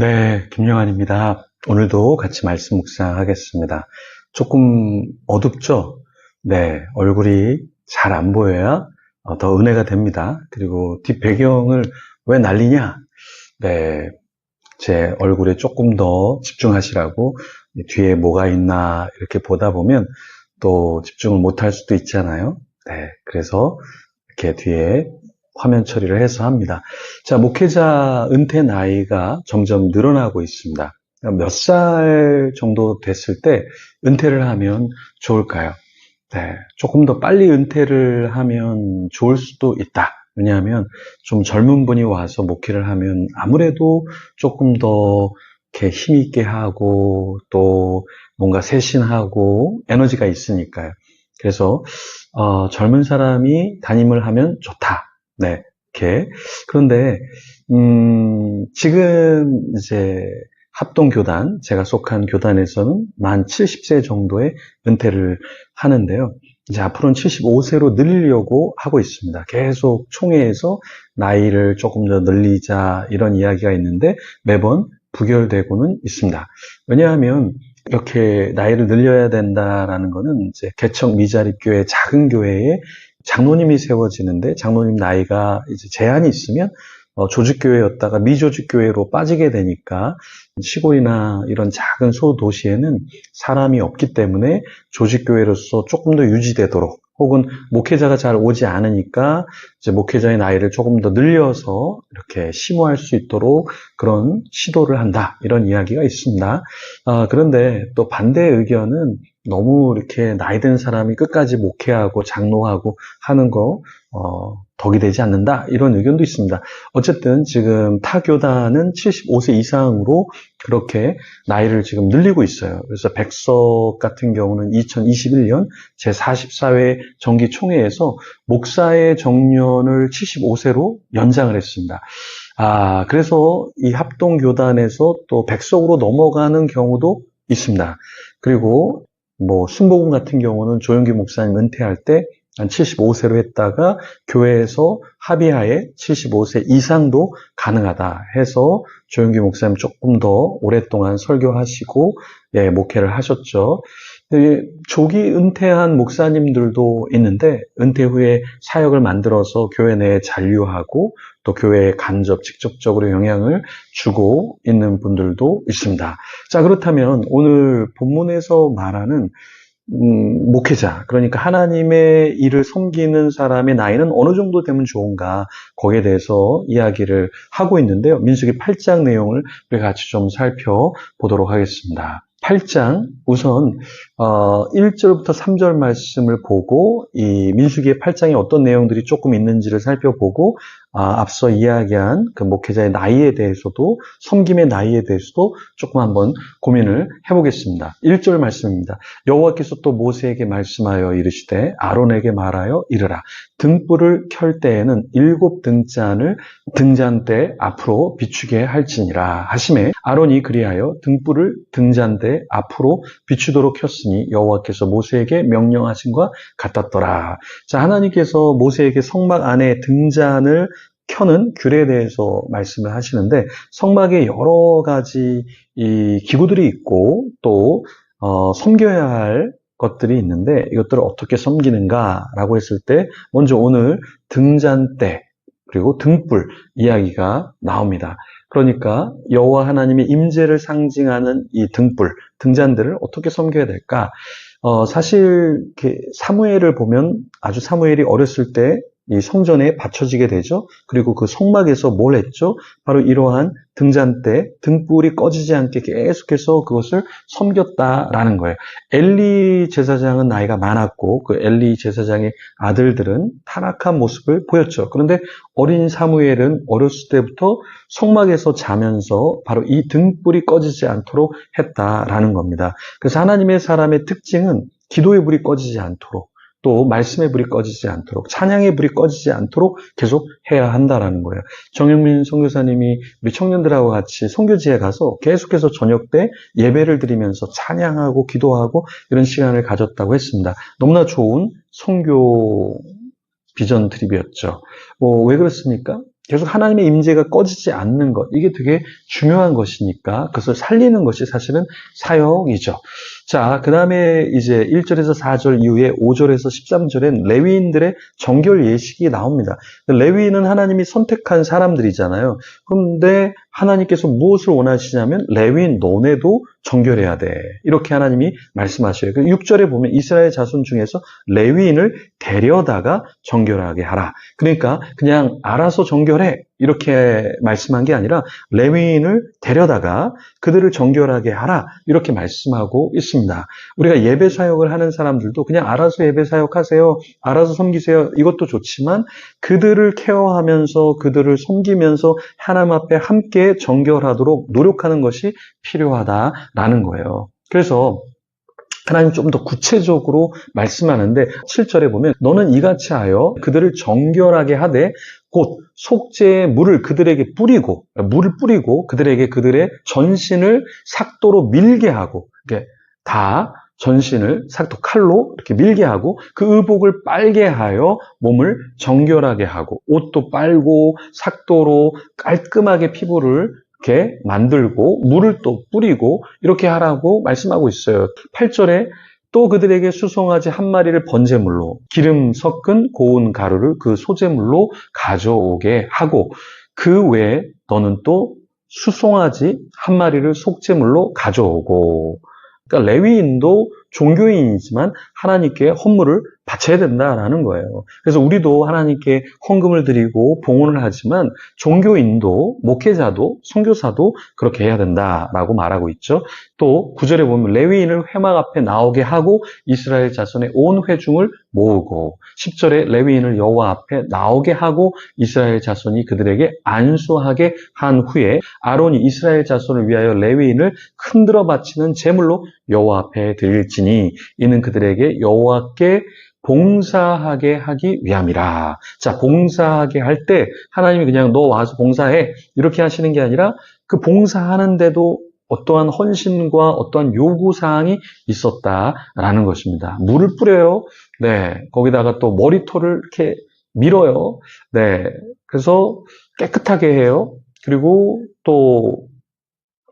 네, 김영환입니다. 오늘도 같이 말씀 묵상하겠습니다. 조금 어둡죠? 네, 얼굴이 잘 안 보여야 어, 더 은혜가 됩니다. 그리고 뒷 배경을 왜 날리냐? 네, 제 얼굴에 조금 더 집중하시라고 뒤에 뭐가 있나 이렇게 보다 보면 또 집중을 못할 수도 있잖아요. 네, 그래서 이렇게 뒤에 화면 처리를 해서 합니다. 자, 목회자 은퇴 나이가 점점 늘어나고 있습니다. 몇 살 정도 됐을 때 은퇴를 하면 좋을까요? 네, 조금 더 빨리 은퇴를 하면 좋을 수도 있다. 왜냐하면 좀 젊은 분이 와서 목회를 하면 아무래도 조금 더 이렇게 힘있게 하고 또 뭔가 쇄신하고 에너지가 있으니까요. 그래서 어, 젊은 사람이 담임을 하면 좋다. 네, 이렇게. 그런데, 음, 지금 이제 합동교단, 제가 속한 교단에서는 만 70세 정도의 은퇴를 하는데요. 이제 앞으로는 75세로 늘리려고 하고 있습니다. 계속 총회에서 나이를 조금 더 늘리자 이런 이야기가 있는데 매번 부결되고는 있습니다. 왜냐하면 이렇게 나이를 늘려야 된다라는 것은 이제 개척 미자립 교회 작은 교회에 장로님이 세워지는데 장로님 나이가 이제 제한이 있으면 어, 조직교회였다가 미조직교회로 빠지게 되니까 시골이나 이런 작은 소도시에는 사람이 없기 때문에 조직교회로서 조금 더 유지되도록 혹은 목회자가 잘 오지 않으니까 이제 목회자의 나이를 조금 더 늘려서 이렇게 심호할 수 있도록 그런 시도를 한다 이런 이야기가 있습니다. 아, 그런데 또 반대 의 견은 너무 이렇게 나이 든 사람이 끝까지 목회하고 장로하고 하는 거 어, 덕이 되지 않는다 이런 의견도 있습니다. 어쨌든 지금 타 교단은 75세 이상으로 그렇게 나이를 지금 늘리고 있어요. 그래서 백석 같은 경우는 2021년 제44회 정기 총회에서 목사의 정년을 75세로 연장을 했습니다. 아, 그래서 이 합동 교단에서 또 백석으로 넘어가는 경우도 있습니다. 그리고 뭐 순복음 같은 경우는 조영기 목사님 은퇴할 때 한 75세로 했다가 교회에서 합의하에 75세 이상도 가능하다 해서 조영기 목사님 조금 더 오랫동안 설교하시고 예, 목회를 하셨죠. 조기 은퇴한 목사님들도 있는데 은퇴 후에 사역을 만들어서 교회 내에 잔류하고 또 교회에 간접 직접적으로 영향을 주고 있는 분들도 있습니다. 자 그렇다면 오늘 본문에서 말하는 음, 목회자, 그러니까 하나님의 일을 섬기는 사람의 나이는 어느 정도 되면 좋은가, 거기에 대해서 이야기를 하고 있는데요. 민수기 8장 내용을 우리 같이 좀 살펴보도록 하겠습니다. 8장 우선 어, 1절부터 3절 말씀을 보고 이 민수기의 8장에 어떤 내용들이 조금 있는지를 살펴보고 아, 앞서 이야기한 그 목회자의 나이에 대해서도 섬김의 나이에 대해서도 조금 한번 고민을 해보겠습니다. 1절 말씀입니다. 여호와께서 또 모세에게 말씀하여 이르시되 아론에게 말하여 이르라 등불을 켤 때에는 일곱 등잔을 등잔대 앞으로 비추게 할지니라 하심에 아론이 그리하여 등불을 등잔대 앞으로 비추도록 켰으니 여호와께서 모세에게 명령하신 것 같았더라. 자 하나님께서 모세에게 성막 안에 등잔을 켜는 귤에 대해서 말씀을 하시는데 성막에 여러 가지 이 기구들이 있고 또 어, 섬겨야 할 것들이 있는데 이것들을 어떻게 섬기는가라고 했을 때 먼저 오늘 등잔대 그리고 등불 이야기가 나옵니다. 그러니까 여호와 하나님의 임재를 상징하는 이 등불 등잔들을 어떻게 섬겨야 될까? 어, 사실 사무엘을 보면 아주 사무엘이 어렸을 때 이 성전에 받쳐지게 되죠. 그리고 그 성막에서 뭘 했죠? 바로 이러한 등잔대, 등불이 꺼지지 않게 계속해서 그것을 섬겼다라는 거예요. 엘리 제사장은 나이가 많았고 그 엘리 제사장의 아들들은 타락한 모습을 보였죠. 그런데 어린 사무엘은 어렸을 때부터 성막에서 자면서 바로 이 등불이 꺼지지 않도록 했다라는 겁니다. 그래서 하나님의 사람의 특징은 기도의 불이 꺼지지 않도록 또 말씀의 불이 꺼지지 않도록 찬양의 불이 꺼지지 않도록 계속 해야 한다라는 거예요. 정영민 선교사님이 우리 청년들하고 같이 선교지에 가서 계속해서 저녁 때 예배를 드리면서 찬양하고 기도하고 이런 시간을 가졌다고 했습니다. 너무나 좋은 선교 비전 트립이었죠. 어, 왜 그렇습니까? 계속 하나님의 임재가 꺼지지 않는 것 이게 되게 중요한 것이니까 그것을 살리는 것이 사실은 사역이죠. 자, 그 다음에 이제 1절에서 4절 이후에 5절에서 13절엔 레위인들의 정결 예식이 나옵니다. 레위인은 하나님이 선택한 사람들이잖아요. 그런데 하나님께서 무엇을 원하시냐면 레위인 너네도 정결해야 돼. 이렇게 하나님이 말씀하셔요. 6절에 보면 이스라엘 자손 중에서 레위인을 데려다가 정결하게 하라. 그러니까 그냥 알아서 정결해. 이렇게 말씀한 게 아니라 레위인을 데려다가 그들을 정결하게 하라. 이렇게 말씀하고 있습니다. 우리가 예배 사역을 하는 사람들도 그냥 알아서 예배 사역하세요. 알아서 섬기세요. 이것도 좋지만 그들을 케어하면서 그들을 섬기면서 하나님 앞에 함께 정결하도록 노력하는 것이 필요하다라는 거예요. 그래서 하나님 좀 더 구체적으로 말씀하는데 7절에 보면 너는 이같이 하여 그들을 정결하게 하되 곧 속죄의 물을 그들에게 뿌리고 물을 뿌리고 그들에게 그들의 전신을 삭도로 밀게 하고 이게 다 전신을 삭도 칼로 이렇게 밀게 하고 그 의복을 빨게 하여 몸을 정결하게 하고 옷도 빨고 삭도로 깔끔하게 피부를 이렇게 만들고 물을 또 뿌리고 이렇게 하라고 말씀하고 있어요. 8절에 또 그들에게 수송아지 한 마리를 번제물로 기름 섞은 고운 가루를 그 소제물로 가져오게 하고 그 외에 너는 또 수송아지 한 마리를 속제물로 가져오고 그러니까 레위인도 종교인이지만 하나님께 헌물을 바쳐야 된다라는 거예요. 그래서 우리도 하나님께 헌금을 드리고 봉헌을 하지만 종교인도 목회자도 선교사도 그렇게 해야 된다라고 말하고 있죠. 또 구절에 보면 레위인을 회막 앞에 나오게 하고 이스라엘 자손의 온 회중을 모으고 10절에 레위인을 여호와 앞에 나오게 하고 이스라엘 자손이 그들에게 안수하게 한 후에 아론이 이스라엘 자손을 위하여 레위인을 흔들어 바치는 제물로 여호와 앞에 드릴지니 이는 그들에게 여호와께 봉사하게 하기 위함이라. 자, 봉사하게 할 때 하나님이 그냥 너 와서 봉사해 이렇게 하시는 게 아니라 그 봉사하는데도 어떠한 헌신과 어떠한 요구 사항이 있었다라는 것입니다. 물을 뿌려요. 네. 거기다가 또 머리털을 이렇게 밀어요. 네. 그래서 깨끗하게 해요. 그리고 또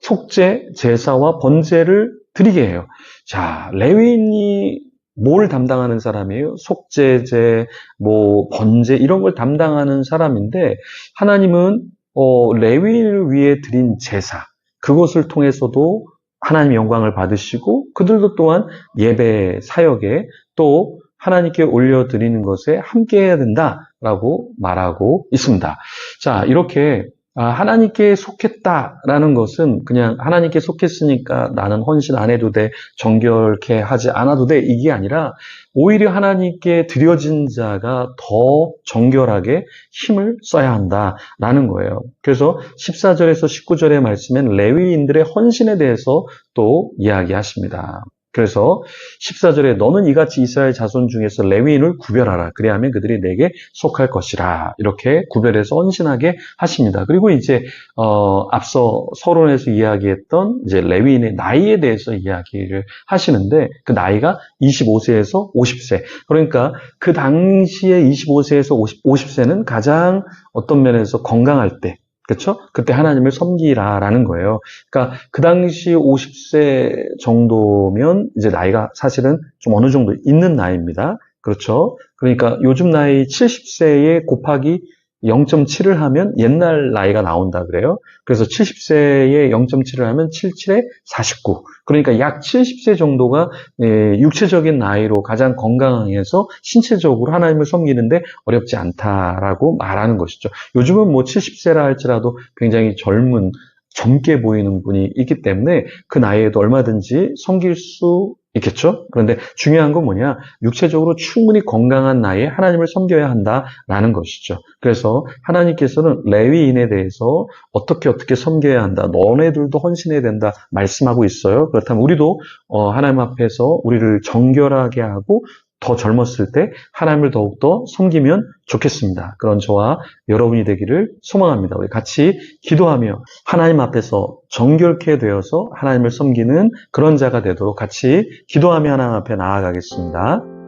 속죄, 제사와 번제를 드리게 해요. 자, 레위인이 뭘 담당하는 사람이에요? 속죄제, 뭐 번제 이런 걸 담당하는 사람인데 하나님은 어, 레위인을 위해 드린 제사 그것을 통해서도 하나님 영광을 받으시고 그들도 또한 예배 사역에 또 하나님께 올려드리는 것에 함께 해야 된다라고 말하고 있습니다. 자, 이렇게 아, 하나님께 속했다라는 것은 그냥 하나님께 속했으니까 나는 헌신 안 해도 돼, 정결케 하지 않아도 돼, 이게 아니라 오히려 하나님께 드려진 자가 더 정결하게 힘을 써야 한다라는 거예요. 그래서 14절에서 19절의 말씀엔 레위인들의 헌신에 대해서 또 이야기하십니다. 그래서 14절에 너는 이같이 이스라엘 자손 중에서 레위인을 구별하라. 그래야하면 그들이 내게 속할 것이라. 이렇게 구별해서 헌신하게 하십니다. 그리고 이제 어, 앞서 서론에서 이야기했던 이제 레위인의 나이에 대해서 이야기를 하시는데 그 나이가 25세에서 50세. 그러니까 그 당시에 25세에서 50, 50세는 가장 어떤 면에서 건강할 때 그렇죠? 그때 하나님을 섬기라라는 거예요. 그러니까 그 당시 50세 정도면 이제 나이가 사실은 좀 어느 정도 있는 나이입니다. 그렇죠? 그러니까 요즘 나이 70세에 곱하기 0.7을 하면 옛날 나이가 나온다 그래요. 그래서 70세에 0.7을 하면 77에 49. 그러니까 약 70세 정도가 예, 육체적인 나이로 가장 건강해서 신체적으로 하나님을 섬기는데 어렵지 않다라고 말하는 것이죠. 요즘은 뭐 70세라 할지라도 굉장히 젊은 젊게 보이는 분이 있기 때문에 그 나이에도 얼마든지 섬길 수 있겠죠? 그런데 중요한 건 뭐냐? 육체적으로 충분히 건강한 나이에 하나님을 섬겨야 한다라는 것이죠. 그래서 하나님께서는 레위인에 대해서 어떻게 어떻게 섬겨야 한다. 너네들도 헌신해야 된다. 말씀하고 있어요. 그렇다면 우리도 어, 하나님 앞에서 우리를 정결하게 하고 더 젊었을 때 하나님을 더욱더 섬기면 좋겠습니다. 그런 저와 여러분이 되기를 소망합니다. 우리 같이 기도하며 하나님 앞에서 정결케 되어서 하나님을 섬기는 그런 자가 되도록 같이 기도하며 하나님 앞에 나아가겠습니다.